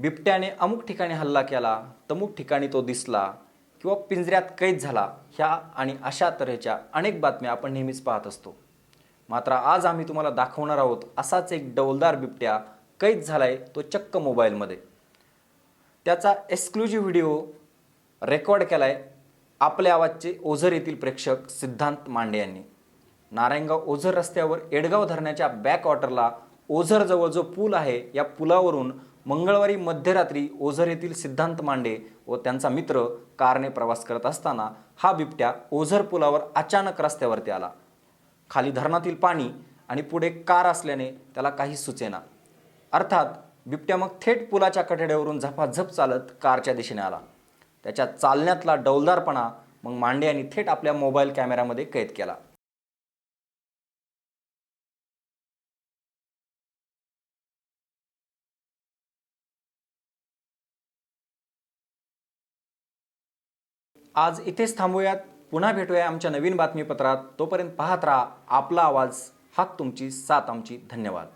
बिबट्याने अमुक ठिकाणी हल्ला केला तमुक ठिकाणी तो दिसला किंवा पिंजऱ्यात कैद झाला ह्या आणि अशा तऱ्हेच्या अनेक बातम्या आपण नेहमीच पाहत असतो. मात्र आज आम्ही तुम्हाला दाखवणार आहोत असाच एक डौलदार बिबट्या कैद झालाय तो चक्क मोबाईलमध्ये. त्याचा एक्सक्लुझिव्ह व्हिडिओ रेकॉर्ड केलाय आपल्या आवाजचे ओझर येथील प्रेक्षक सिद्धांत मांडे यांनी. नारायणगाव ओझर रस्त्यावर एडगाव धरणाच्या बॅक वॉटरला ओझरजवळ जो पूल आहे या पुलावरून मंगळवारी मध्यरात्री ओझर येथील सिद्धांत मांडे व त्यांचा मित्र कारने प्रवास करत असताना हा बिबट्या ओझर पुलावर अचानक रस्त्यावरती आला. खाली धरणातील पाणी आणि पुढे कार असल्याने त्याला काही सुचेना. अर्थात बिबट्या मग थेट पुलाच्या कठड्यावरून झपाझप चालत कारच्या दिशेने आला. त्याच्या चालण्यातला डौलदारपणा मग मांडे यांनी थेट आपल्या मोबाईल कॅमेऱ्यामध्ये कैद केला. आज इथेच थांबूयात. पुन्हा भेटूया आमच्या नवीन बातमीपत्रात. तोपर्यंत पाहत राहा आपला आवाज हाक तुमची साथ आमची. धन्यवाद.